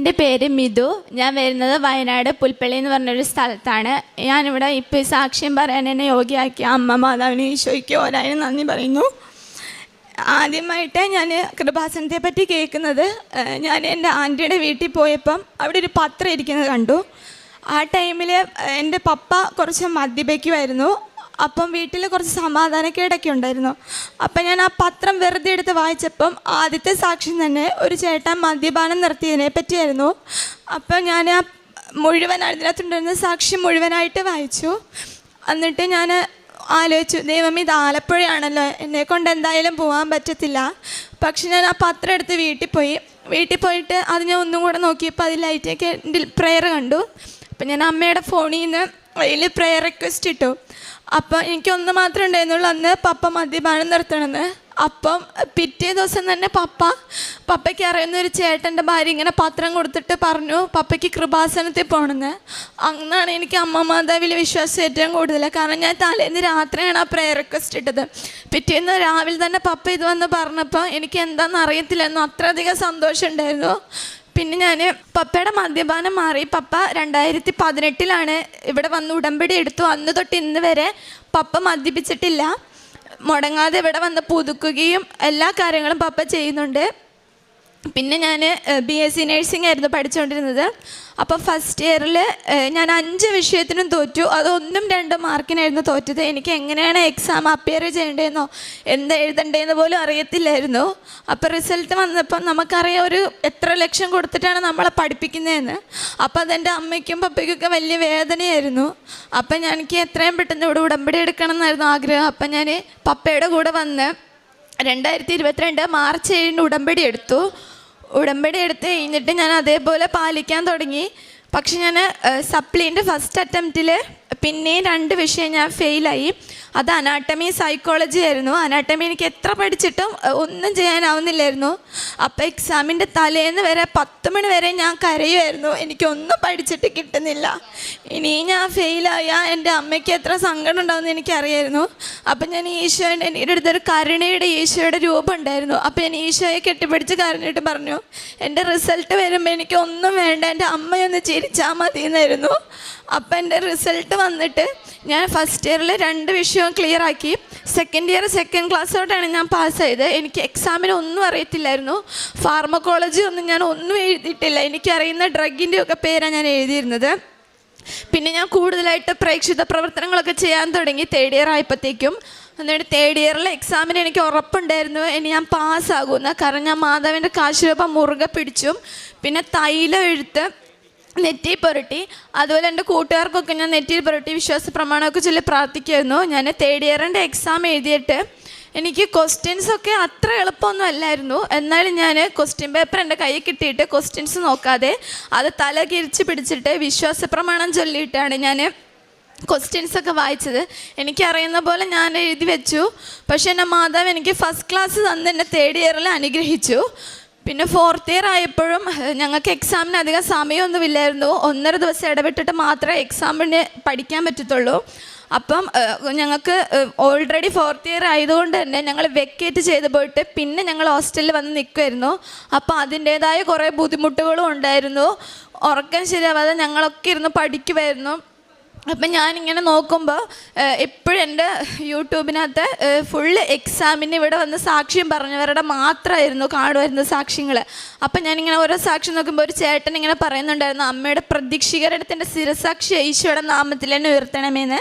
എന്റെ പേര് മിതു ഞാൻ വരുന്നത് വയനാട് പുൽപ്പള്ളി എന്ന് പറഞ്ഞൊരു സ്ഥലത്താണ്. ഞാനിവിടെ ഇപ്പോൾ സാക്ഷ്യം പറയാൻ എന്നെ യോഗ്യയാക്കിയ അമ്മ മാതാവിനെ ഈശോയ്ക്ക് ഓരായും നന്ദി പറയുന്നു. ആദ്യമായിട്ട് ഞാൻ കൃപാസനത്തെ പറ്റി കേൾക്കുന്നത്. ഞാൻ എന്റെ ആന്റിയുടെ വീട്ടിൽ പോയപ്പം അവിടെ ഒരു പത്രം ഇരിക്കുന്നത് കണ്ടു. ആ ടൈമിൽ എന്റെ പപ്പ കുറച്ച് മദ്യപിക്കുമായിരുന്നു. അപ്പം വീട്ടിൽ കുറച്ച് സമാധാനക്കേടൊക്കെ ഉണ്ടായിരുന്നു. അപ്പം ഞാൻ ആ പത്രം വെറുതെ എടുത്ത് വായിച്ചപ്പം ആദ്യത്തെ സാക്ഷി തന്നെ ഒരു ചേട്ടൻ മദ്യപാനം നിർത്തിയതിനെ പറ്റിയായിരുന്നു. അപ്പം ഞാൻ ആ മുഴുവൻ അതിനകത്തുണ്ടായിരുന്ന സാക്ഷി മുഴുവനായിട്ട് വായിച്ചു. എന്നിട്ട് ഞാൻ ആലോചിച്ചു ദൈവം ഇത് ആലപ്പുഴയാണല്ലോ. എന്നെ കൊണ്ട് എന്തായാലും പോകാൻ പറ്റത്തില്ല. പക്ഷെ ഞാൻ ആ പത്രം എടുത്ത് വീട്ടിൽ പോയി. വീട്ടിൽ പോയിട്ട് അത് ഞാൻ ഒന്നും കൂടെ നോക്കിയപ്പോൾ അതിൽ ലൈറ്റൊക്കെ പ്രെയർ കണ്ടു. അപ്പം ഞാൻ അമ്മയുടെ ഫോണിൽ നിന്ന് അതിൽ പ്രെയർ റിക്വസ്റ്റ് ഇട്ടു. അപ്പം എനിക്കൊന്ന് മാത്രമേ ഉണ്ടായിരുന്നുള്ളൂ. അന്ന് പപ്പ മദ്യപാനം നിർത്തണമെന്ന്. അപ്പം പിറ്റേ ദിവസം തന്നെ പപ്പ പപ്പയ്ക്ക് അറിയുന്ന ഒരു ചേട്ടന്റെ ഭാര്യ ഇങ്ങനെ പത്രം കൊടുത്തിട്ട് പറഞ്ഞു പപ്പയ്ക്ക് കൃപാസനത്തിൽ പോകണമെന്ന്. അന്നാണ് എനിക്ക് അമ്മ മാതാവിൽ വിശ്വാസം ഏറ്റവും കൂടുതൽ കാരണം ഞാൻ തലേന്ന് രാത്രിയാണ് ആ പ്രെയർ റിക്വസ്റ്റ് ഇട്ടത്. പിറ്റേന്ന് രാവിലെ തന്നെ പപ്പ ഇത് വന്ന് പറഞ്ഞപ്പോൾ എനിക്ക് എന്താണെന്ന് അറിയത്തില്ലെന്നു അത്രയധികം സന്തോഷം ഉണ്ടായിരുന്നു. പിന്നെ ഞാൻ പപ്പയുടെ മദ്യപാനം മാറി. പപ്പ രണ്ടായിരത്തി പതിനെട്ടിലാണ് ഇവിടെ വന്ന് ഉടമ്പടി എടുത്തു. അന്ന് തൊട്ട് ഇന്ന് വരെ പപ്പ മദ്യപിച്ചിട്ടില്ല. മുടങ്ങാതെ ഇവിടെ വന്ന് പുതുക്കുകയും എല്ലാ കാര്യങ്ങളും പപ്പ ചെയ്യുന്നുണ്ട്. പിന്നെ ഞാൻ ബി എസ് സി നഴ്സിംഗ് ആയിരുന്നു പഠിച്ചുകൊണ്ടിരുന്നത് അപ്പോൾ ഫസ്റ്റ് ഇയറിൽ ഞാൻ അഞ്ച് വിഷയത്തിനും തോറ്റു. അതൊന്നും രണ്ടും മാർക്കിനായിരുന്നു തോറ്റത്. എനിക്ക് എങ്ങനെയാണ് എക്സാം അപ്പിയർ ചെയ്യേണ്ടതെന്നോ എന്താ എഴുതണ്ടേന്ന് പോലും അറിയത്തില്ലായിരുന്നു. അപ്പോൾ റിസൾട്ട് വന്നപ്പം നമുക്കറിയാം ഒരു എത്ര ലക്ഷം കൊടുത്തിട്ടാണ് നമ്മളെ പഠിപ്പിക്കുന്നതെന്ന്. അപ്പോൾ അതെന്റെ അമ്മയ്ക്കും പപ്പയ്ക്കൊക്കെ വലിയ വേദനയായിരുന്നു. അപ്പം ഞാൻ എനിക്ക് എത്രയും പെട്ടെന്ന് ഇവിടെ ഉടമ്പടി എടുക്കണം എന്നായിരുന്നു ആഗ്രഹം. അപ്പം ഞാൻ പപ്പയുടെ കൂടെ വന്ന് രണ്ടായിരത്തി ഇരുപത്തിരണ്ട് മാർച്ച് ഏഴിന് ഉടമ്പടി എടുത്തു. ഉടമ്പടി എടുത്ത് കഴിഞ്ഞിട്ട് ഞാൻ അതേപോലെ പാലിക്കാൻ തുടങ്ങി. പക്ഷെ ഞാൻ സപ്ലീന്റെ ഫസ്റ്റ് അറ്റംപ്റ്റിൽ പിന്നെയും രണ്ട് വിഷയം ഞാൻ ഫെയിലായി. അത് അനാട്ടമി സൈക്കോളജി ആയിരുന്നു. അനാട്ടമി എനിക്ക് എത്ര പഠിച്ചിട്ടും ഒന്നും ചെയ്യാനാവുന്നില്ലായിരുന്നു. അപ്പോൾ എക്സാമിന്റെ തലേന്ന് വരെ പത്ത് മണി വരെ ഞാൻ കരയുമായിരുന്നു എനിക്കൊന്നും പഠിച്ചിട്ട് കിട്ടുന്നില്ല. ഇനി ഞാൻ ഫെയിലായ എന്റെ അമ്മയ്ക്ക് എത്ര സങ്കടം ഉണ്ടാവുമെന്ന് എനിക്കറിയായിരുന്നു. അപ്പം ഞാൻ ഈശോയുടെ എന്റെ അടുത്തൊരു കരുണയുടെ ഈശോയുടെ രൂപം ഉണ്ടായിരുന്നു. അപ്പം ഞാൻ ഈശോയെ കെട്ടിപ്പിടിച്ച് കരഞ്ഞിട്ട് പറഞ്ഞു എന്റെ റിസൾട്ട് വരുമ്പോൾ എനിക്കൊന്നും വേണ്ട. എന്റെ അമ്മയൊന്ന് ചിരിച്ചാൽ മതി എന്നായിരുന്നു അപ്പം എന്റെ റിസൾട്ട് വന്നിട്ട് ഞാൻ ഫസ്റ്റ് ഇയറിൽ രണ്ട് വിഷയവും ക്ലിയർ ആക്കി. സെക്കൻഡ് ഇയർ സെക്കൻഡ് ക്ലാസ്സോട്ടാണ് ഞാൻ പാസ്സായത് എനിക്ക് എക്സാമിന് ഒന്നും അറിയത്തില്ലായിരുന്നു. ഫാർമക്കോളജി ഒന്നും ഞാൻ ഒന്നും എഴുതിയിട്ടില്ല. എനിക്കറിയുന്ന ഡ്രഗിന്റെ ഒക്കെ പേരാണ് ഞാൻ എഴുതിയിരുന്നത്. പിന്നെ ഞാൻ കൂടുതലായിട്ട് പ്രേക്ഷിത പ്രവർത്തനങ്ങളൊക്കെ ചെയ്യാൻ തുടങ്ങി തേർഡ് ഇയർ ആയപ്പോഴത്തേക്കും എന്നിട്ട് തേർഡ് ഇയറിലെ എക്സാമിന് എനിക്ക് ഉറപ്പുണ്ടായിരുന്നു. ഇനി ഞാൻ പാസ്സാകുമെന്ന് കാരണം ഞാൻ മാധവന്റെ കാശുരൂപം മുറുകെ പിടിച്ചും. പിന്നെ തൈലം എഴുത്ത് നെറ്റി പുരട്ടി. അതുപോലെ എന്റെ കൂട്ടുകാർക്കൊക്കെ ഞാൻ നെറ്റിയിൽ പുരട്ടി വിശ്വാസ പ്രമാണമൊക്കെ ചൊല്ലി പ്രാർത്ഥിക്കുമായിരുന്നു ഞാൻ തേർഡ് ഇയറിന്റെ എക്സാം എഴുതിയിട്ട് എനിക്ക് ക്വസ്റ്റ്യൻസ് ഒക്കെ അത്ര എളുപ്പമൊന്നും അല്ലായിരുന്നു. എന്നാലും ഞാൻ ക്വസ്റ്റ്യൻ പേപ്പർ എന്റെ കയ്യിൽ കിട്ടിയിട്ട് ക്വസ്റ്റ്യൻസ് നോക്കാതെ അത് തല കിരിച്ച് പിടിച്ചിട്ട് വിശ്വാസ പ്രമാണം ചൊല്ലിയിട്ടാണ് ഞാൻ ക്വസ്റ്റ്യൻസ് ഒക്കെ വായിച്ചത്. എനിക്കറിയുന്ന പോലെ ഞാൻ എഴുതി വെച്ചു. പക്ഷേ എന്റെ മാതാവ് എനിക്ക് ഫസ്റ്റ് ക്ലാസ് തന്ന് എന്നെ തേർഡ് ഇയറിൽ അനുഗ്രഹിച്ചു. പിന്നെ ഫോർത്ത് ഇയർ ആയപ്പോഴും ഞങ്ങൾക്ക് എക്സാമിന് അധികം സമയമൊന്നുമില്ലായിരുന്നു. ഒന്നര ദിവസം ഇടവിട്ടിട്ട് മാത്രമേ എക്സാമിന് പഠിക്കാൻ പറ്റത്തുള്ളൂ. അപ്പം ഞങ്ങൾക്ക് ഓൾറെഡി ഫോർത്ത് ഇയർ ആയതുകൊണ്ട് തന്നെ ഞങ്ങൾ വെക്കേറ്റ് ചെയ്ത് പോയിട്ട് പിന്നെ ഞങ്ങൾ ഹോസ്റ്റലിൽ വന്ന് നിൽക്കുമായിരുന്നു അപ്പോൾ അതിന്റേതായ കുറേ ബുദ്ധിമുട്ടുകളും ഉണ്ടായിരുന്നു. ഉറക്കം ശരിയാവാതെ ഞങ്ങളൊക്കെ ഇരുന്ന് പഠിക്കുമായിരുന്നു അപ്പം ഞാനിങ്ങനെ നോക്കുമ്പോൾ എപ്പോഴും എന്റെ യൂട്യൂബിനകത്ത് ഫുള്ള് എക്സാമിന് ഇവിടെ വന്ന് സാക്ഷ്യം പറഞ്ഞവരുടെ മാത്രമായിരുന്നു കാണുമായിരുന്നു സാക്ഷ്യങ്ങൾ അപ്പം ഞാനിങ്ങനെ ഓരോ സാക്ഷ്യം നോക്കുമ്പോൾ ഒരു ചേട്ടൻ ഇങ്ങനെ പറയുന്നുണ്ടായിരുന്നു അമ്മയുടെ പ്രതീക്ഷീകരണത്തിന്റെ സ്ഥിരസാക്ഷി ഈശോയുടെ നാമത്തിൽ തന്നെ ഉയർത്തണമെന്ന്.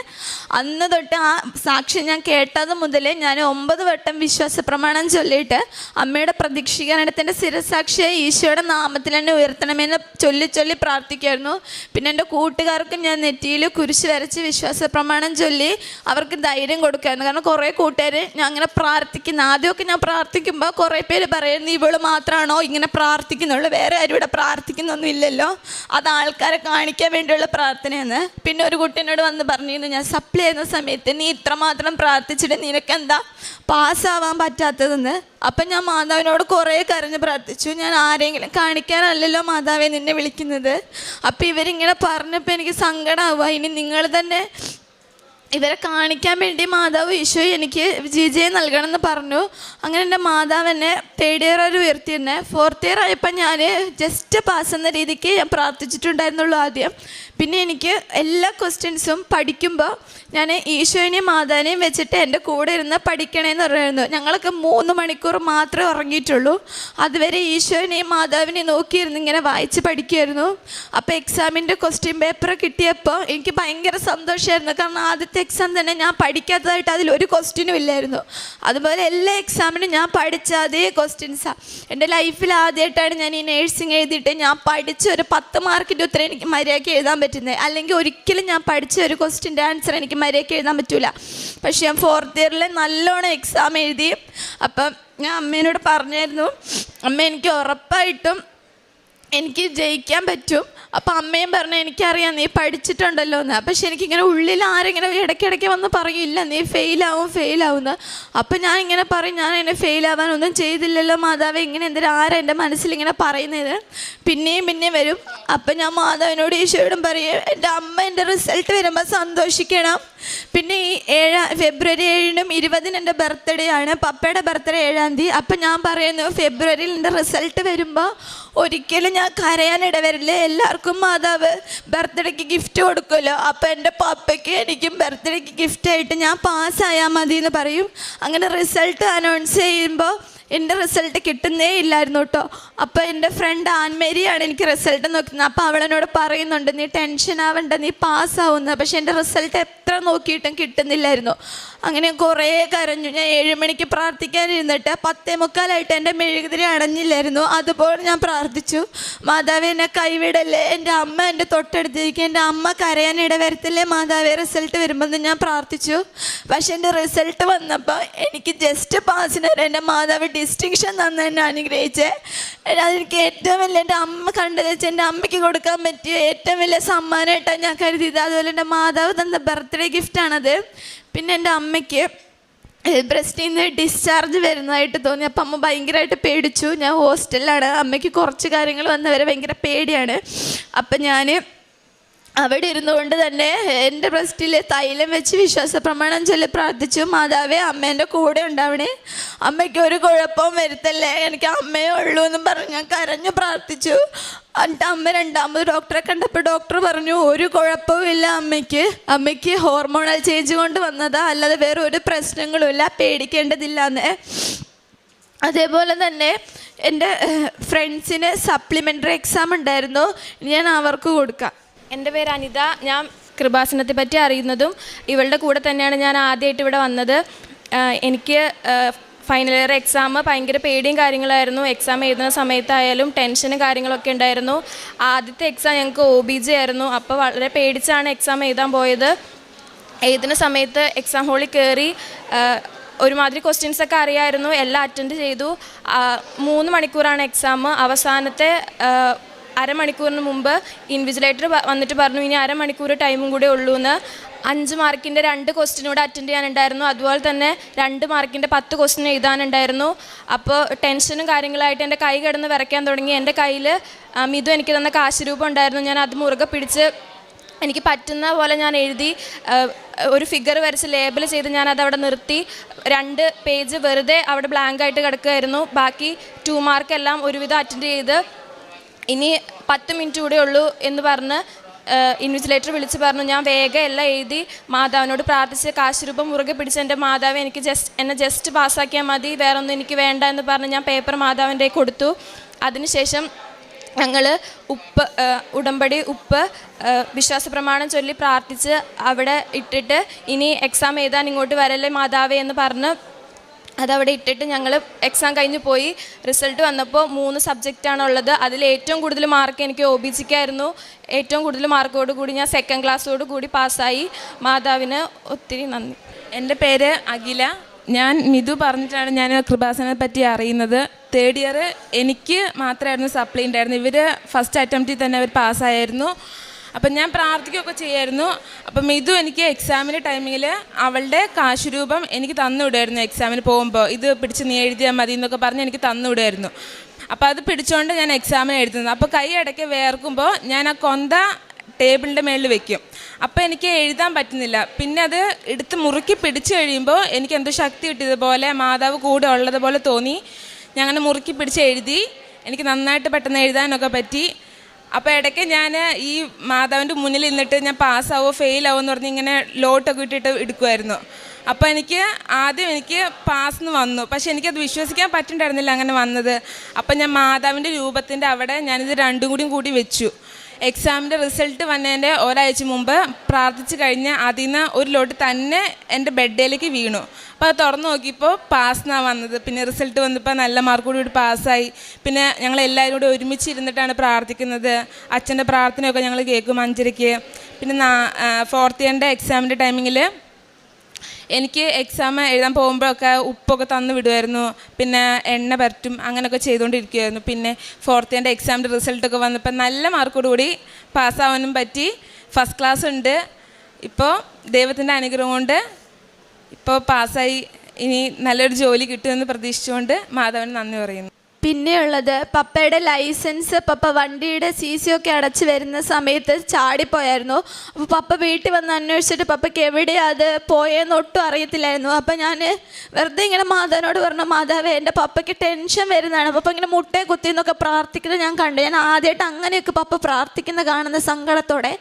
അന്ന് തൊട്ട് ആ സാക്ഷ്യം ഞാൻ കേട്ടത് മുതൽ ഞാൻ ഒമ്പത് വട്ടം വിശ്വാസ പ്രമാണം ചൊല്ലിയിട്ട് അമ്മയുടെ പ്രതീക്ഷീകരണത്തിന്റെ സ്ഥിരസാക്ഷിയെ ഈശോയുടെ നാമത്തിൽ തന്നെ ഉയർത്തണമെന്ന് ചൊല്ലി ചൊല്ലി പ്രാർത്ഥിക്കുമായിരുന്നു പിന്നെ എന്റെ കൂട്ടുകാർക്കും ഞാൻ നെറ്റിയിൽ കുരിശ് വരച്ച് വിശ്വാസ പ്രമാണം ചൊല്ലി അവർക്ക് ധൈര്യം കൊടുക്കായിരുന്നു. കാരണം കുറേ കൂട്ടുകാർ ഞാൻ അങ്ങനെ പ്രാർത്ഥിക്കുന്ന ആദ്യമൊക്കെ ഞാൻ പ്രാർത്ഥിക്കുമ്പോൾ കുറേ പേര് പറയുന്നു ഇവൾ മാത്രമാണോ ഇങ്ങനെ പ്രാർത്ഥിക്കുന്നുള്ളൂ വേറെ ആരും ഇവിടെ പ്രാർത്ഥിക്കുന്നൊന്നും ഇല്ലല്ലോ. അത് ആൾക്കാരെ കാണിക്കാൻ വേണ്ടിയുള്ള പ്രാർത്ഥനയെന്ന് പിന്നെ ഒരു കുട്ടീനോട് വന്ന് പറഞ്ഞിരുന്നു ഞാൻ സപ്ലൈ ചെയ്യുന്ന സമയത്ത് നീ ഇത്രമാത്രം പ്രാർത്ഥിച്ചിട്ട് നിനക്കെന്താ പാസ്സാവാൻ പറ്റാത്തതെന്ന്? അപ്പം ഞാൻ മാതാവിനോട് കുറേ കരഞ്ഞ് പ്രാർത്ഥിച്ചു. ഞാൻ ആരെങ്കിലും കാണിക്കാനല്ലല്ലോ മാതാവെ നിന്നെ വിളിക്കുന്നത്. അപ്പം ഇവരിങ്ങനെ പറഞ്ഞപ്പോൾ എനിക്ക് സങ്കടമാവുക ഇനി നിങ്ങൾ തന്നെ ഇവരെ കാണിക്കാൻ വേണ്ടി മാതാവ് ഈശോ എനിക്ക് വിജയം നൽകണം എന്ന് പറഞ്ഞു. അങ്ങനെ എന്റെ മാതാവ് എന്നെ തേർഡ് ഇയർ വരെ ഉയർത്തി തന്നെ ഫോർത്ത് ഇയർ ആയപ്പോൾ ഞാൻ ജസ്റ്റ് പാസ് എന്ന രീതിക്ക് ഞാൻ പ്രാർത്ഥിച്ചിട്ടുണ്ടായിരുന്നുള്ളൂ ആദ്യം. പിന്നെ എനിക്ക് എല്ലാ ക്വസ്റ്റ്യൻസും പഠിക്കുമ്പോൾ ഞാൻ ഈശോനെയും മാതാനേയും വെച്ചിട്ട് എന്റെ കൂടെ ഇരുന്ന് പഠിക്കണേന്ന് പറയുന്നു ഞങ്ങളൊക്കെ മൂന്ന് മണിക്കൂർ മാത്രമേ ഉറങ്ങിയിട്ടുള്ളൂ. അതുവരെ ഈശോനെയും മാതാവിനെയും നോക്കിയിരുന്ന് ഇങ്ങനെ വായിച്ച് പഠിക്കുമായിരുന്നു അപ്പോൾ എക്സാമിന്റെ ക്വസ്റ്റ്യൻ പേപ്പർ കിട്ടിയപ്പോൾ എനിക്ക് ഭയങ്കര സന്തോഷമായിരുന്നു കാരണം ആദ്യത്തെ എക്സാം തന്നെ ഞാൻ പഠിക്കാത്തതായിട്ട് അതിൽ ഒരു ക്വസ്റ്റ്യനും ഇല്ലായിരുന്നു. അതുപോലെ എല്ലാ എക്സാമിനും ഞാൻ പഠിച്ച അതേ ക്വസ്റ്റ്യൻസാണ് എന്റെ ലൈഫിൽ ആദ്യമായിട്ടാണ് ഞാൻ ഈ നേഴ്സിംഗ് എഴുതിയിട്ട് ഞാൻ പഠിച്ച ഒരു പത്ത് മാർക്കിന്റെ ഉത്തരം എനിക്ക് മര്യാദയ്ക്ക് എഴുതാൻ പറ്റുന്നത്. അല്ലെങ്കിൽ ഒരിക്കലും ഞാൻ പഠിച്ച ഒരു ക്വസ്റ്റിന്റെ ആൻസർ എനിക്ക് മര്യാദയ്ക്ക് എഴുതാൻ പറ്റില്ല പക്ഷേ ഞാൻ ഫോർത്ത് ഇയറിൽ നല്ലോണം എക്സാം എഴുതി. അപ്പം ഞാൻ അമ്മേനോട് പറഞ്ഞായിരുന്നു അമ്മ എനിക്ക് ഉറപ്പായിട്ടും എനിക്ക് ജയിക്കാൻ പറ്റും. അപ്പം അമ്മയും പറഞ്ഞു എനിക്കറിയാം നീ പഠിച്ചിട്ടുണ്ടല്ലോ എന്ന് പക്ഷെ എനിക്കിങ്ങനെ ഉള്ളിൽ ആരെങ്കിലും ഇടയ്ക്കിടയ്ക്ക് വന്ന് പറയില്ല നീ ഫെയിലാവും ഫെയിലാവുമെന്ന് അപ്പം ഞാൻ ഇങ്ങനെ പറയും ഞാൻ എന്നെ ഫെയിലാവാനൊന്നും ചെയ്തില്ലല്ലോ മാതാവ്. ഇങ്ങനെ എന്തിനാ ആരാ എന്റെ മനസ്സിലിങ്ങനെ പറയുന്നത്? പിന്നെയും പിന്നെയും വരും. അപ്പം ഞാൻ മാതാവിനോട് ഈശോയോടും പറയും എന്റെ അമ്മ എന്റെ റിസൾട്ട് വരുമ്പോൾ സന്തോഷിക്കണം. പിന്നെ ഈ ഏഴാം ഫെബ്രുവരി ഏഴിനും ഇരുപതിന് എന്റെ ബർത്ത്ഡേ ആണ്. പപ്പയുടെ ബർത്ത്ഡേ ഏഴാം തീയതി. അപ്പം ഞാൻ പറയുന്നു ഫെബ്രുവരിയിൽ എന്റെ റിസൾട്ട് വരുമ്പോൾ ഒരിക്കലും ഞാൻ കരയാനിടവരില്ല എല്ലാവർക്കും മാതാവ് ബർത്ത്ഡേക്ക് ഗിഫ്റ്റ് കൊടുക്കുമല്ലോ. അപ്പം എന്റെ പപ്പയ്ക്ക് എനിക്കും ബർത്ത്ഡേക്ക് ഗിഫ്റ്റായിട്ട് ഞാൻ പാസ്സായാൽ മതി എന്ന് പറയും. അങ്ങനെ റിസൾട്ട് അനൗൺസ് ചെയ്യുമ്പോൾ എന്റെ റിസൾട്ട് കിട്ടുന്നേ ഇല്ലായിരുന്നു കേട്ടോ അപ്പോൾ എന്റെ ഫ്രണ്ട് ആൻമേരിയാണ് എനിക്ക് റിസൾട്ട് നോക്കുന്നത്. അപ്പോൾ അവളെന്നോട് പറയുന്നുണ്ട് നീ ടെൻഷൻ ആവണ്ട നീ പാസ്സാവുന്ന പക്ഷേ എന്റെ റിസൾട്ട് എത്ര നോക്കിയിട്ടും കിട്ടുന്നില്ലായിരുന്നു. അങ്ങനെ കുറേ കരഞ്ഞു. ഞാൻ ഏഴ് മണിക്ക് പ്രാർത്ഥിക്കാനിരുന്നിട്ട് പത്തേ മുക്കാലായിട്ട് എന്റെ മെഴുകുതിരി അടഞ്ഞില്ലായിരുന്നു. അതുപോലെ ഞാൻ പ്രാർത്ഥിച്ചു. മാതാവ് എന്നെ കൈവിടല്ലേ? എന്റെ അമ്മ എന്റെ തൊട്ടടുത്തിരിക്കും. എന്റെ അമ്മ കരയാൻ ഇടവരത്തില്ലേ? മാതാവേ റിസൾട്ട് വരുമ്പോൾ ഞാൻ പ്രാർത്ഥിച്ചു. പക്ഷേ എന്റെ റിസൾട്ട് വന്നപ്പോൾ എനിക്ക് ജസ്റ്റ് പാസിന് എന്റെ മാതാവ് ഡിസ്റ്റിങ്ഷൻ തന്നെ എന്നെ അനുഗ്രഹിച്ചേ. അതെനിക്ക് ഏറ്റവും വലിയ എന്റെ അമ്മ കണ്ടത് വെച്ച് എന്റെ അമ്മയ്ക്ക് കൊടുക്കാൻ പറ്റിയ ഏറ്റവും വലിയ സമ്മാനമായിട്ടാണ് ഞാൻ കരുതിയത്. അതുപോലെ എന്റെ മാതാവ് തന്ന ബർത്ത്ഡേ ഗിഫ്റ്റാണത് പിന്നെ എന്റെ അമ്മയ്ക്ക് ബ്രസ്റ്റിൽ നിന്ന് ഡിസ്ചാർജ് വരുന്നതായിട്ട് തോന്നി. അപ്പം അമ്മ ഭയങ്കരമായിട്ട് പേടിച്ചു. ഞാൻ ഹോസ്റ്റലിലാണ് അമ്മയ്ക്ക് കുറച്ച് കാര്യങ്ങൾ വന്നവരെ ഭയങ്കര പേടിയാണ്. അപ്പം ഞാൻ അവിടെ ഇരുന്നുകൊണ്ട് തന്നെ എന്റെ ബ്രസ്റ്റിൽ തൈലം വെച്ച് വിശ്വാസ പ്രമാണം ചൊല്ലി പ്രാർത്ഥിച്ചു. മാതാവേ അമ്മേന്റെ കൂടെ ഉണ്ടാവണേ അമ്മയ്ക്ക് ഒരു കുഴപ്പവും വരുത്തല്ലേ? എനിക്ക് അമ്മയേ ഉള്ളൂ എന്ന് പറഞ്ഞ് കരഞ്ഞു പ്രാർത്ഥിച്ചു. എന്നിട്ട് അമ്മ രണ്ടാമത് ഡോക്ടറെ കണ്ടപ്പോൾ ഡോക്ടർ പറഞ്ഞു ഒരു കുഴപ്പവുമില്ല അമ്മയ്ക്ക്. അമ്മയ്ക്ക് ഹോർമോണൽ ചേഞ്ച് കൊണ്ട് വന്നതാ. അല്ലാതെ വേറെ ഒരു പ്രശ്നങ്ങളുമില്ല പേടിക്കേണ്ടതില്ല എന്ന് അതേപോലെ തന്നെ എന്റെ ഫ്രണ്ട്സിന് സപ്ലിമെന്ററി എക്സാം ഉണ്ടായിരുന്നു. ഞാൻ അവർക്ക് കൊടുക്കാം. എന്റെ പേര് അനിത. ഞാൻ കൃപാസനത്തെ പറ്റി അറിയുന്നതും ഇവളുടെ കൂടെ തന്നെയാണ് ഞാൻ ആദ്യമായിട്ട് ഇവിടെ വന്നത്. എനിക്ക് ഫൈനൽ ഇയർ എക്സാം ഭയങ്കര പേടിയും കാര്യങ്ങളായിരുന്നു. എക്സാം എഴുതുന്ന സമയത്തായാലും ടെൻഷനും കാര്യങ്ങളൊക്കെ ഉണ്ടായിരുന്നു. ആദ്യത്തെ എക്സാം ഞങ്ങൾക്ക് ഒ ബി ജി ആയിരുന്നു. അപ്പോൾ വളരെ പേടിച്ചാണ് എക്സാം എഴുതാൻ പോയത്. എഴുതുന്ന സമയത്ത് എക്സാം ഹോളിൽ കയറി ഒരുമാതിരി ക്വസ്റ്റ്യൻസ് ഒക്കെ അറിയായിരുന്നു. എല്ലാം അറ്റൻഡ് ചെയ്തു. മൂന്ന് മണിക്കൂറാണ് എക്സാം അവസാനത്തെ അരമണിക്കൂറിന് മുമ്പ് ഇൻവിജിലേറ്റർ വന്നിട്ട് പറഞ്ഞു ഇനി അരമണിക്കൂർ ടൈമും കൂടെ ഉള്ളൂ എന്ന് അഞ്ച് മാർക്കിന്റെ രണ്ട് ക്വസ്റ്റ്യൻ കൂടെ അറ്റൻഡ് ചെയ്യാനുണ്ടായിരുന്നു. അതുപോലെ തന്നെ രണ്ട് മാർക്കിന്റെ പത്ത് ക്വസ്റ്റ്യൻ എഴുതാനുണ്ടായിരുന്നു. അപ്പോൾ ടെൻഷനും കാര്യങ്ങളായിട്ട് എന്റെ കൈ കിടന്ന് വരയ്ക്കാൻ തുടങ്ങി. എന്റെ കയ്യിൽ മിതു എനിക്ക് തന്ന കാശുരൂപം ഉണ്ടായിരുന്നു. ഞാൻ അത് മുറുകെ പിടിച്ച് എനിക്ക് പറ്റുന്ന പോലെ ഞാൻ എഴുതി ഒരു ഫിഗർ വരച്ച് ലേബൽ ചെയ്ത് ഞാൻ അത് അവിടെ നിർത്തി. രണ്ട് പേജ് വെറുതെ അവിടെ ബ്ലാങ്ക് ആയിട്ട് കിടക്കുമായിരുന്നു ബാക്കി ടു മാർക്ക് എല്ലാം ഒരുവിധം അറ്റൻഡ് ചെയ്ത് ഇനി പത്ത് മിനിറ്റ് കൂടെ ഉള്ളൂ എന്ന് പറഞ്ഞ് ഇൻവിജിലേറ്റർ വിളിച്ച് പറഞ്ഞു ഞാൻ വേഗം എല്ലാം എഴുതി മാതാവിനോട് പ്രാർത്ഥിച്ച് കാശുരൂപം മുറുകെ പിടിച്ച് എന്റെ മാതാവ് എനിക്ക് ജസ്റ്റ് എന്നെ ജസ്റ്റ് പാസ്സാക്കിയാൽ മതി വേറെ ഒന്നും എനിക്ക് വേണ്ട എന്ന് പറഞ്ഞ് ഞാൻ പേപ്പർ മാതാവിന്റെ കൊടുത്തു. അതിനുശേഷം ഞങ്ങൾ ഉപ്പ് ഉടമ്പടി ഉപ്പ് വിശ്വാസ പ്രമാണം ചൊല്ലി പ്രാർത്ഥിച്ച് അവിടെ ഇട്ടിട്ട് ഇനി എക്സാം എഴുതാൻ ഇങ്ങോട്ട് വരല്ലേ മാതാവേ എന്ന് പറഞ്ഞ് അതവിടെ ഇട്ടിട്ട് ഞങ്ങൾ എക്സാം കഴിഞ്ഞ് പോയി. റിസൾട്ട് വന്നപ്പോൾ മൂന്ന് സബ്ജക്റ്റാണ് ഉള്ളത് അതിൽ ഏറ്റവും കൂടുതൽ മാർക്ക് എനിക്ക് ഒ ബി ജിക്കായിരുന്നു ഏറ്റവും കൂടുതൽ മാർക്കോട് കൂടി ഞാൻ സെക്കൻഡ് ക്ലാസ്സോട് കൂടി പാസ്സായി മാതാവിന് ഒത്തിരി നന്ദി. എന്റെ പേര് അഖില. ഞാൻ മിതു പറഞ്ഞിട്ടാണ് ഞാൻ കൃപാസനെ പറ്റി അറിയുന്നത്. തേർഡ് ഇയർ എനിക്ക് മാത്രമായിരുന്നു സപ്ലൈ ഉണ്ടായിരുന്നു ഇവർ ഫസ്റ്റ് അറ്റംപ്റ്റിൽ തന്നെ അവർ പാസ്സായിരുന്നു അപ്പം ഞാൻ പ്രാർത്ഥിക്കുകയൊക്കെ ചെയ്യായിരുന്നു. അപ്പം ഇതു എനിക്ക് എക്സാമിന്റെ ടൈമിൽ അവളുടെ കാശുരൂപം എനിക്ക് തന്നുവിടുമായിരുന്നു എക്സാമിന് പോകുമ്പോൾ. ഇത് പിടിച്ച് നീ എഴുതിയാൽ മതി എന്നൊക്കെ പറഞ്ഞ് എനിക്ക് തന്നുവിടുമായിരുന്നു അപ്പോൾ അത് പിടിച്ചുകൊണ്ട് ഞാൻ എക്സാമിന് എഴുതുന്നത്. അപ്പോൾ കൈ ഇടയ്ക്ക് വേർക്കുമ്പോൾ ഞാൻ ആ കൊന്ത ടേബിളിന്റെ മേളിൽ വെക്കും. അപ്പോൾ എനിക്ക് എഴുതാൻ പറ്റുന്നില്ല. പിന്നെ അത് എടുത്ത് മുറുക്കി പിടിച്ചു കഴിയുമ്പോൾ എനിക്ക് എന്തോ ശക്തി കിട്ടിയതുപോലെ മാതാവ് കൂടെ ഉള്ളതുപോലെ തോന്നി. ഞാൻ അങ്ങനെ മുറുക്കി പിടിച്ച് എഴുതി എനിക്ക് നന്നായിട്ട് പെട്ടെന്ന് എഴുതാനൊക്കെ പറ്റി. അപ്പോൾ ഇടയ്ക്ക് ഞാൻ ഈ മാതാവിന്റെ മുന്നിൽ നിന്നിട്ട് ഞാൻ പാസ്സാവോ ഫെയിലാവോ എന്ന് പറഞ്ഞ് ഇങ്ങനെ ലോട്ടൊക്കെ ഇട്ടിട്ട് എടുക്കുമായിരുന്നു അപ്പോൾ എനിക്ക് ആദ്യം എനിക്ക് പാസ് എന്ന് വന്നു. പക്ഷെ എനിക്കത് വിശ്വസിക്കാൻ പറ്റുന്നുണ്ടായിരുന്നില്ല അങ്ങനെ വന്നത്. അപ്പം ഞാൻ മാതാവിന്റെ രൂപത്തിന്റെ അവിടെ ഞാനിത് രണ്ടും കൂടിയും കൂടി വെച്ചു. എക്സാമിന്റെ റിസൾട്ട് വന്നതിന്റെ ഒരാഴ്ച മുമ്പ് പ്രാർത്ഥിച്ചു കഴിഞ്ഞ് അതിൽ നിന്ന് ഒരു ലോട്ട് തന്നെ എന്റെ ബെഡിലേക്ക് വീണു. അപ്പോൾ അത് തുറന്നു നോക്കിയപ്പോൾ പാസ് എന്നാണ് വന്നത്. പിന്നെ റിസൾട്ട് വന്നപ്പോൾ നല്ല മാർക്കോട് കൂടി പാസ്സായി പിന്നെ ഞങ്ങൾ എല്ലാവരും കൂടി ഒരുമിച്ച് ഇരുന്നിട്ടാണ് പ്രാർത്ഥിക്കുന്നത്. അച്ഛന്റെ പ്രാർത്ഥനയൊക്കെ ഞങ്ങൾ കേൾക്കും അഞ്ചരയ്ക്ക്. പിന്നെ ഫോർത്ത് ഇയറിന്റെ എക്സാമിന്റെ ടൈമിങ്ങിൽ എനിക്ക് എക്സാം എഴുതാൻ പോകുമ്പോഴൊക്കെ ഉപ്പൊക്കെ തന്നു വിടുമായിരുന്നു പിന്നെ എണ്ണ പരറ്റും അങ്ങനെയൊക്കെ ചെയ്തുകൊണ്ടിരിക്കുമായിരുന്നു പിന്നെ ഫോർത്ത് ഇയറിന്റെ എക്സാമിന്റെ റിസൾട്ടൊക്കെ വന്നപ്പോൾ നല്ല മാർക്കോടുകൂടി പാസ്സാവാനും പറ്റി. ഫസ്റ്റ് ക്ലാസ് ഉണ്ട്. ഇപ്പോൾ ദൈവത്തിന്റെ അനുഗ്രഹം കൊണ്ട് ഇപ്പോൾ പാസ്സായി. ഇനി നല്ലൊരു ജോലി കിട്ടുമെന്ന് പ്രതീക്ഷിച്ചുകൊണ്ട് മാധവൻ നന്ദി പറയുന്നു. പിന്നെയുള്ളത് പപ്പയുടെ ലൈസൻസ് പപ്പ വണ്ടിയുടെ സി സി ഒക്കെ അടച്ചു വരുന്ന സമയത്ത് ചാടിപ്പോയായിരുന്നു. അപ്പോൾ പപ്പ വീട്ടിൽ വന്ന് അന്വേഷിച്ചിട്ട് പപ്പയ്ക്ക് എവിടെയാണ് അത് പോയെന്ന് ഒട്ടും അറിയത്തില്ലായിരുന്നു. അപ്പം ഞാൻ വെറുതെ ഇങ്ങനെ മാതാവിനോട് പറഞ്ഞു മാതാവേ എന്റെ പപ്പയ്ക്ക് ടെൻഷൻ വരുന്നതാണ്. പപ്പ ഇങ്ങനെ മുട്ടയെ കുത്തി എന്നൊക്കെ പ്രാർത്ഥിക്കുന്നത് ഞാൻ കണ്ടു. ഞാൻ ആദ്യമായിട്ട് അങ്ങനെയൊക്കെ പപ്പ പ്രാർത്ഥിക്കുന്ന കാണുന്ന സങ്കടത്തോടെ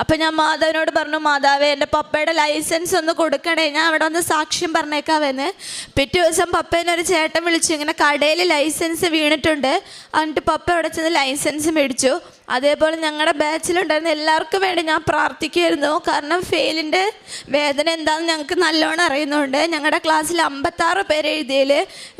അപ്പം ഞാൻ മാധവനോട് പറഞ്ഞു മാതാവേ എന്റെ പപ്പയുടെ ലൈസൻസ് ഒന്ന് കൊടുക്കണേ. ഞാൻ അവിടെ ഒന്ന് സാക്ഷ്യം പറഞ്ഞേക്കാവെന്ന്. പിറ്റേ ദിവസം പപ്പേനെ ഒരു ചേട്ടൻ വിളിച്ചു ഇങ്ങനെ കടയിൽ ലൈസൻസ് വീണിട്ടുണ്ട്. എന്നിട്ട് പപ്പ അവിടെ ചെന്ന് ലൈസൻസ് മേടിച്ചു. അതേപോലെ ഞങ്ങളുടെ ബാച്ചിലുണ്ടായിരുന്ന എല്ലാവർക്കും വേണ്ടി ഞാൻ പ്രാർത്ഥിക്കുമായിരുന്നു കാരണം ഫെയിലിന്റെ വേദന എന്താണെന്ന് ഞങ്ങൾക്ക് നല്ലോണം അറിയുന്നുണ്ട് ഞങ്ങളുടെ ക്ലാസ്സിൽ അമ്പത്താറ് പേര് എഴുതിയതിൽ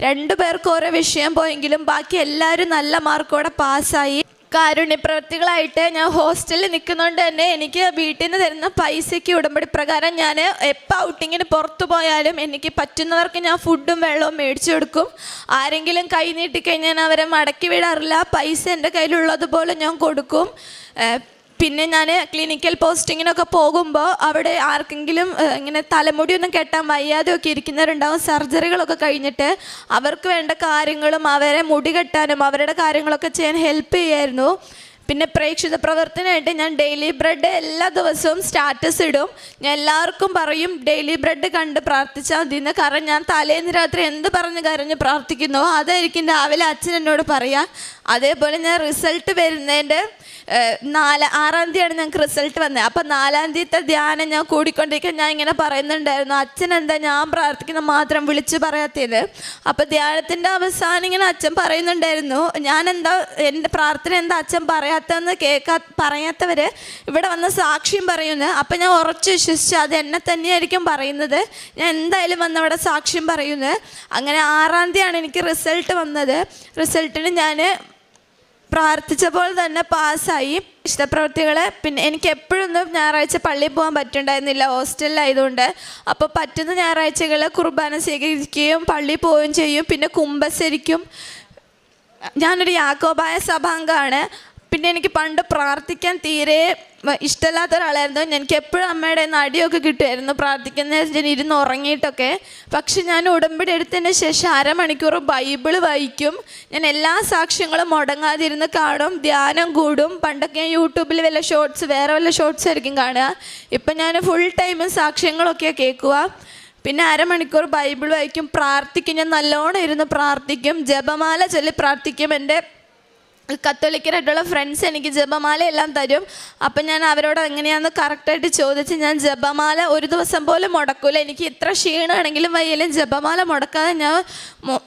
രണ്ട് പേർക്ക് ഓരോ വിഷയം പോയെങ്കിലും ബാക്കി എല്ലാവരും നല്ല മാർക്കോടെ പാസ്സായി. കാരുണ്യപ്രവർത്തികളായിട്ട് ഞാൻ ഹോസ്റ്റലിൽ നിൽക്കുന്നതുകൊണ്ട് തന്നെ എനിക്ക് വീട്ടിൽ നിന്ന് തരുന്ന പൈസയ്ക്ക് ഉടമ്പടി പ്രകാരം ഞാൻ എപ്പോൾ ഔട്ടിങ്ങിന് പുറത്തു പോയാലും എനിക്ക് പറ്റുന്നവർക്ക് ഞാൻ ഫുഡും വെള്ളവും മേടിച്ചു കൊടുക്കും. ആരെങ്കിലും കൈ നീട്ടിക്കഴിഞ്ഞാൽ അവരെ മടക്കി വിടാറില്ല. പൈസ എന്റെ കയ്യിലുള്ളതുപോലെ ഞാൻ കൊടുക്കും. പിന്നെ ഞാൻ ക്ലിനിക്കൽ പോസ്റ്റിങ്ങിനൊക്കെ പോകുമ്പോൾ അവിടെ ആർക്കെങ്കിലും ഇങ്ങനെ തലമുടിയൊന്നും കെട്ടാൻ വയ്യാതെയൊക്കെ ഇരിക്കുന്നവരുണ്ടാവും സർജറികളൊക്കെ കഴിഞ്ഞിട്ട് അവർക്ക് വേണ്ട കാര്യങ്ങളും അവരെ മുടി കെട്ടാനും അവരുടെ കാര്യങ്ങളൊക്കെ ചെയ്യാൻ ഹെൽപ്പ് ചെയ്യായിരുന്നു. പിന്നെ പ്രേക്ഷിത പ്രവർത്തനമായിട്ട് ഞാൻ ഡെയിലി ബ്രെഡ് എല്ലാ ദിവസവും സ്റ്റാറ്റസ് ഇടും. ഞാൻ എല്ലാവർക്കും പറയും ഡെയിലി ബ്രെഡ് കണ്ട് പ്രാർത്ഥിച്ചാൽ മതി എന്ന്. കാരണം ഞാൻ തലേന്ന് രാത്രി എന്ത് പറഞ്ഞ് കരഞ്ഞ് പ്രാർത്ഥിക്കുന്നോ അതായിരിക്കും രാവിലെ അച്ഛൻ എന്നോട് പറയാ. അതേപോലെ ഞാൻ റിസൾട്ട് വരുന്നതിന്റെ നാല് ആറാം തീയതിയാണ് ഞങ്ങൾക്ക് റിസൾട്ട് വന്നത്. അപ്പം നാലാം തീയത്തെ ധ്യാനം ഞാൻ കൂടിക്കൊണ്ടിരിക്കാൻ ഞാൻ ഇങ്ങനെ പറയുന്നുണ്ടായിരുന്നു. അച്ഛൻ എന്താ ഞാൻ പ്രാർത്ഥിക്കുന്ന മാത്രം വിളിച്ച് പറയാത്തത്? അപ്പം ധ്യാനത്തിന്റെ അവസാനം ഇങ്ങനെ അച്ഛൻ പറയുന്നുണ്ടായിരുന്നു. ഞാൻ എന്താ എന്റെ പ്രാർത്ഥന എന്താ അച്ഛൻ പറയാത്തതെന്ന് കേൾക്കാ പറയാത്തവർ ഇവിടെ വന്ന് സാക്ഷ്യം പറയുന്നു. അപ്പം ഞാൻ ഉറച്ച് വിശ്വസിച്ച് അത് എന്നെ തന്നെയായിരിക്കും പറയുന്നത്. ഞാൻ എന്തായാലും വന്ന് അവിടെ സാക്ഷ്യം പറയുന്നു. അങ്ങനെ ആറാം തീയതിയാണ് എനിക്ക് റിസൾട്ട് വന്നത്. റിസൾട്ടിന് ഞാൻ പ്രാർത്ഥിച്ചപ്പോൾ തന്നെ പാസ്സായി. ഇഷ്ടപ്രവൃത്തികൾ പിന്നെ എനിക്ക് എപ്പോഴൊന്നും ഞായറാഴ്ച പള്ളിയിൽ പോകാൻ പറ്റുണ്ടായിരുന്നില്ല. ഹോസ്റ്റലിലായതുകൊണ്ട് അപ്പോൾ പറ്റുന്ന ഞായറാഴ്ചകൾ കുർബാന സ്വീകരിക്കുകയും പള്ളിയിൽ പോവുകയും ചെയ്യും. പിന്നെ കുംഭസരിക്കും. ഞാനൊരു യാക്കോബായ സഭാംഗമാണ്. പിന്നെ എനിക്ക് പണ്ട് പ്രാർത്ഥിക്കാൻ തീരെ ഇഷ്ടമല്ലാത്ത ഒരാളായിരുന്നു. എനിക്ക് എപ്പോഴും അമ്മയുടെ നടിയൊക്കെ കിട്ടുമായിരുന്നു. പ്രാർത്ഥിക്കുന്ന ഞാൻ ഇരുന്ന് ഉറങ്ങിയിട്ടൊക്കെ. പക്ഷെ ഞാൻ ഉടമ്പടി എടുത്തതിന് ശേഷം അരമണിക്കൂർ ബൈബിൾ വായിക്കും. ഞാൻ എല്ലാ സാക്ഷ്യങ്ങളും മുടങ്ങാതിരുന്ന് കാണും. ധ്യാനം കൂടും. പണ്ടൊക്കെ ഞാൻ യൂട്യൂബിൽ വല്ല ഷോർട്സ് വേറെ വല്ല ഷോർട്സ് ആയിരിക്കും കാണുക. ഇപ്പം ഞാൻ ഫുൾ ടൈമും സാക്ഷ്യങ്ങളൊക്കെ കേൾക്കുക. പിന്നെ അരമണിക്കൂർ ബൈബിൾ വായിക്കും. പ്രാർത്ഥിക്കും. ഞാൻ നല്ലോണം ഇരുന്ന് പ്രാർത്ഥിക്കും. ജപമാല ചൊല്ലി പ്രാർത്ഥിക്കും. എന്റെ കത്തോലിക്കരായിട്ടുള്ള ഫ്രണ്ട്സ് എനിക്ക് ജപമാല എല്ലാം തരും. അപ്പം ഞാൻ അവരോട് എങ്ങനെയാണെന്ന് കറക്റ്റായിട്ട് ചോദിച്ച് ഞാൻ ജപമാല ഒരു ദിവസം പോലും മുടക്കൂല. എനിക്ക് ഇത്ര ക്ഷീണമാണെങ്കിലും വയ്യല്ലേ ജപമാല മുടക്കാതെ ഞാൻ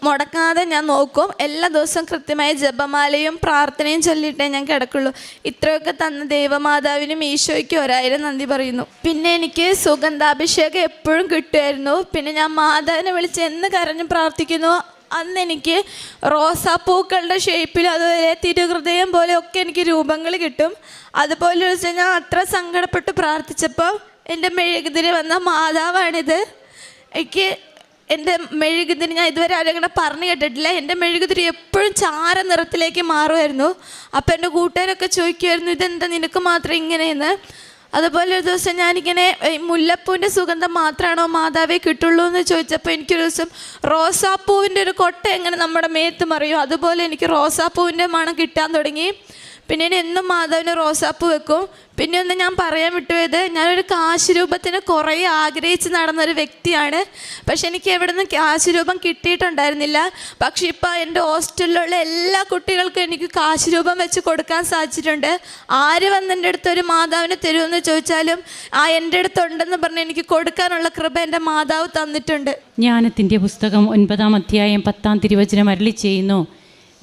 മുടക്കാതെ ഞാൻ നോക്കും. എല്ലാ ദിവസവും കൃത്യമായി ജപമാലയും പ്രാർത്ഥനയും ചൊല്ലിയിട്ടേ ഞാൻ കിടക്കുള്ളൂ. ഇത്രയൊക്കെ തന്ന ദൈവമാതാവിനും ഈശോയ്ക്കും ഒരായിരം നന്ദി പറയുന്നു. പിന്നെ എനിക്ക് സുഗന്ധാഭിഷേകം എപ്പോഴും കിട്ടുമായിരുന്നു. പിന്നെ ഞാൻ മാതാവിനെ വിളിച്ച് എന്ന് കരഞ്ഞ് പ്രാർത്ഥിക്കുന്നു. അന്ന് എനിക്ക് റോസാപ്പൂക്കളുടെ ഷേപ്പിൽ അതുപോലെ തിരുഹൃദയം പോലെ ഒക്കെ എനിക്ക് രൂപങ്ങൾ കിട്ടും. അതുപോലെ വെച്ചാൽ ഞാൻ അത്ര സങ്കടപ്പെട്ട് പ്രാർത്ഥിച്ചപ്പോൾ എന്റെ മെഴുകുതിരി വന്ന മാതാവാണിത്. എനിക്ക് എന്റെ മെഴുകുതിരി ഞാൻ ഇതുവരെ ആരും പറഞ്ഞു കേട്ടിട്ടില്ല. എന്റെ മെഴുകുതിരി എപ്പോഴും ചാര നിറത്തിലേക്ക് മാറുമായിരുന്നു. അപ്പോൾ എന്റെ കൂട്ടുകാരൊക്കെ ചോദിക്കുമായിരുന്നു ഇതെന്താ നിനക്ക് മാത്രം ഇങ്ങനെയെന്ന്? അതുപോലെ ഒരു ദിവസം ഞാനിങ്ങനെ മുല്ലപ്പൂവിന്റെ സുഗന്ധം മാത്രമാണോ മാതാവേ കിട്ടുള്ളൂ എന്ന് ചോദിച്ചപ്പോൾ എനിക്കൊരു ദിവസം റോസാപ്പൂവിന്റെ ഒരു കൊട്ട എങ്ങനെ നമ്മുടെ മേത്ത് മറിയും. അതുപോലെ എനിക്ക് റോസാപ്പൂവിന്റെ മണം കിട്ടാൻ തുടങ്ങി. പിന്നെ എന്നും മാതാവിന് റോസാപ്പ് വെക്കും. പിന്നെ ഒന്ന് ഞാൻ പറയാൻ വിട്ടുപോയത് ഞാനൊരു കാശ് രൂപത്തിന് കുറേ ആഗ്രഹിച്ച് നടന്നൊരു വ്യക്തിയാണ്. പക്ഷെ എനിക്ക് എവിടെ നിന്ന് കാശ് രൂപം കിട്ടിയിട്ടുണ്ടായിരുന്നില്ല. പക്ഷെ ഇപ്പോൾ എന്റെ ഹോസ്റ്റലിലുള്ള എല്ലാ കുട്ടികൾക്കും എനിക്ക് കാശ് രൂപം വെച്ച് കൊടുക്കാൻ സാധിച്ചിട്ടുണ്ട്. ആര് വന്ന് എന്റെ അടുത്ത് ഒരു മാതാവിനെ തരുമെന്ന് ചോദിച്ചാലും ആ എന്റെ അടുത്തുണ്ടെന്ന് പറഞ്ഞ് എനിക്ക് കൊടുക്കാനുള്ള കൃപ എന്റെ മാതാവ് തന്നിട്ടുണ്ട്. ജ്ഞാനത്തിന്റെ പുസ്തകം ഒൻപതാം അധ്യായം പത്താം തിരുവചനം അരളി ചെയ്യുന്നു.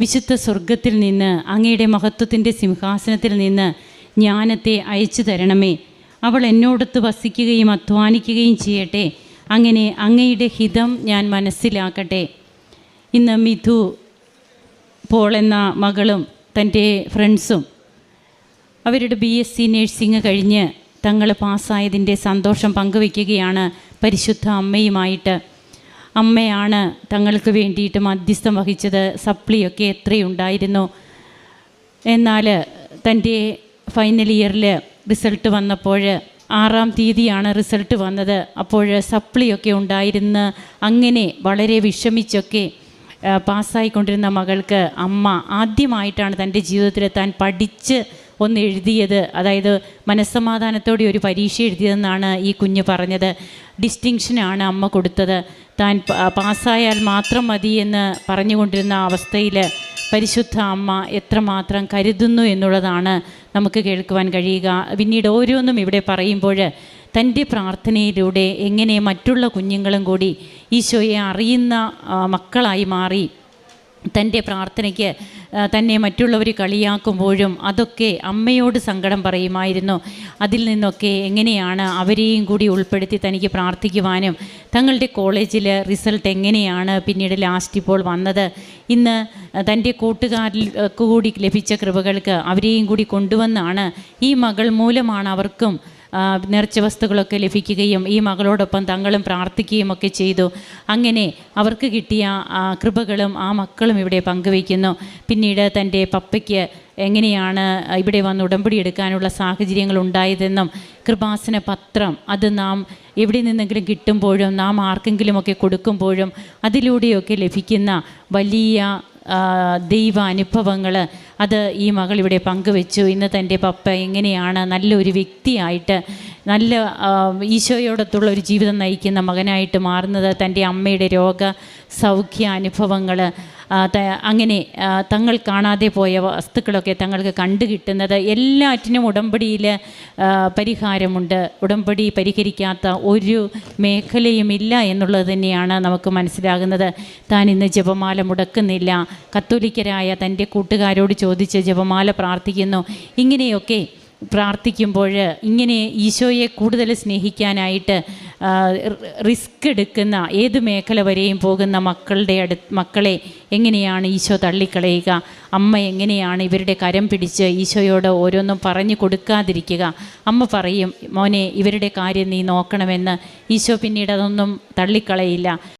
വിശുദ്ധ സ്വർഗത്തിൽ നിന്ന് അങ്ങയുടെ മഹത്വത്തിന്റെ സിംഹാസനത്തിൽ നിന്ന് ജ്ഞാനത്തെ അയച്ചു തരണമേ. അവൾ എന്നോടൊത്ത് വസിക്കുകയും അധ്വാനിക്കുകയും ചെയ്യട്ടെ. അങ്ങനെ അങ്ങയുടെ ഹിതം ഞാൻ മനസ്സിലാക്കട്ടെ. ഇന്ന് മിഥു പോൾ എന്ന മകളും തന്റെ ഫ്രണ്ട്സും അവരുടെ ബി എസ് സി നേഴ്സിംഗ് കഴിഞ്ഞ് തങ്ങൾ പാസ്സായതിന്റെ സന്തോഷം പങ്കുവയ്ക്കുകയാണ് പരിശുദ്ധ അമ്മയുമായിട്ട്. അമ്മയാണ് തങ്ങൾക്ക് വേണ്ടിയിട്ട് മധ്യസ്ഥം വഹിച്ചത്. സപ്ലിയൊക്കെ എത്രയുണ്ടായിരുന്നു. എന്നാൽ തന്റെ ഫൈനൽ ഇയറിൽ റിസൾട്ട് വന്നപ്പോൾ ആറാം തീയതിയാണ് റിസൾട്ട് വന്നത്. അപ്പോൾ സപ്ലിയൊക്കെ ഉണ്ടായിരുന്ന് അങ്ങനെ വളരെ വിഷമിച്ചൊക്കെ പാസ്സായിക്കൊണ്ടിരുന്ന മകൾക്ക് അമ്മ ആദ്യമായിട്ടാണ് തന്റെ ജീവിതത്തിൽ താൻ പഠിച്ച് ഒന്ന് എഴുതിയത് അതായത് മനസ്സമാധാനത്തോടെ ഒരു പരീക്ഷ എഴുതിയതെന്നാണ് ഈ കുഞ്ഞ് പറഞ്ഞത്. ഡിസ്റ്റിങ്ഷനാണ് അമ്മ കൊടുത്തത്. താൻ പാസ്സായാൽ മാത്രം മതി എന്ന് പറഞ്ഞുകൊണ്ടിരുന്ന അവസ്ഥയിൽ പരിശുദ്ധ അമ്മ എത്രമാത്രം കരുതുന്നു എന്നുള്ളതാണ് നമുക്ക് കേൾക്കുവാൻ കഴിയുക. പിന്നീട് ഓരോന്നും ഇവിടെ പറയുമ്പോൾ തന്റെ പ്രാർത്ഥനയിലൂടെ എങ്ങനെ മറ്റുള്ള കുഞ്ഞുങ്ങളും കൂടി ഈശോയെ അറിയുന്ന മക്കളായി മാറി തന്റെ പ്രാർത്ഥനയ്ക്ക് തന്നെ മറ്റുള്ളവർ കളിയാക്കുമ്പോഴും അതൊക്കെ അമ്മയോട് സങ്കടം പറയുമായിരുന്നു. അതിൽ നിന്നൊക്കെ എങ്ങനെയാണ് അവരെയും കൂടി ഉൾപ്പെടുത്തി തനിക്ക് പ്രാർത്ഥിക്കുവാനും തങ്ങളുടെ കോളേജിൽ റിസൾട്ട് എങ്ങനെയാണ് പിന്നീട് ലാസ്റ്റ് ഇപ്പോൾ വന്നത്? ഇന്ന് തന്റെ കൂട്ടുകാരിൽ കൂടി ലഭിച്ച കൃപകൾക്ക് അവരെയും കൂടി കൊണ്ടുവന്നാണ് ഈ മകൾ മൂലമാണ് അവർക്കും നേർച്ച വസ്തുക്കളൊക്കെ ലഭിക്കുകയും ഈ മകളോടൊപ്പം തങ്ങളും പ്രാർത്ഥിക്കുകയും ഒക്കെ ചെയ്തു. അങ്ങനെ അവർക്ക് കിട്ടിയ കൃപകളും ആ മക്കളും ഇവിടെ പങ്കുവയ്ക്കുന്നു. പിന്നീട് തന്റെ പപ്പയ്ക്ക് എങ്ങനെയാണ് ഇവിടെ വന്ന് ഉടമ്പടി എടുക്കാനുള്ള സാഹചര്യങ്ങൾ ഉണ്ടായതെന്നും കൃപാസന പത്രം അത് നാം എവിടെ നിന്നെങ്കിലും കിട്ടുമ്പോഴും നാം ആർക്കെങ്കിലുമൊക്കെ കൊടുക്കുമ്പോഴും അതിലൂടെയൊക്കെ ലഭിക്കുന്ന വലിയ ദൈവ അനുഭവങ്ങൾ അത് ഈ മകൾ ഇവിടെ പങ്കുവെച്ചു. ഇന്ന് തന്റെ പപ്പ എങ്ങനെയാണ് നല്ലൊരു വ്യക്തിയായിട്ട് നല്ല ഈശോയോടത്തുള്ള ഒരു ജീവിതം നയിക്കുന്ന മകനായിട്ട് മാറുന്നത് തന്റെ അമ്മയുടെ രോഗ സൗഖ്യ അനുഭവങ്ങൾ അങ്ങനെ തങ്ങൾ കാണാതെ പോയ വസ്തുക്കളൊക്കെ തങ്ങൾക്ക് കണ്ടു കിട്ടുന്നത് എല്ലാറ്റിനും ഉടമ്പടിയിൽ പരിഹാരമുണ്ട്. ഉടമ്പടി പരിഹരിക്കാത്ത ഒരു മേഖലയുമില്ല എന്നുള്ളത് തന്നെയാണ് നമുക്ക് മനസ്സിലാകുന്നത്. താൻ ഇന്ന് ജപമാല മുടക്കുന്നില്ല. കത്തോലിക്കരായ തന്റെ കൂട്ടുകാരോട് ചോദിച്ച് ജപമാല പ്രാർത്ഥിക്കുന്നു. ഇങ്ങനെയൊക്കെ പ്രാർത്ഥിക്കുമ്പോൾ ഇങ്ങനെ ഈശോയെ കൂടുതൽ സ്നേഹിക്കാനായിട്ട് റിസ്ക് എടുക്കുന്ന ഏത് മേഖല വരെയും പോകുന്ന മക്കളുടെ അടു മക്കളെ എങ്ങനെയാണ് ഈശോ തള്ളിക്കളയുക? അമ്മ എങ്ങനെയാണ് ഇവരുടെ കരം പിടിച്ച് ഈശോയോട് ഓരോന്നും പറഞ്ഞു കൊടുക്കാതിരിക്കുക? അമ്മ പറയും മോനെ ഇവരുടെ കാര്യം നീ നോക്കണമെന്ന്. ഈശോ പിന്നീട് അതൊന്നും തള്ളിക്കളയില്ല.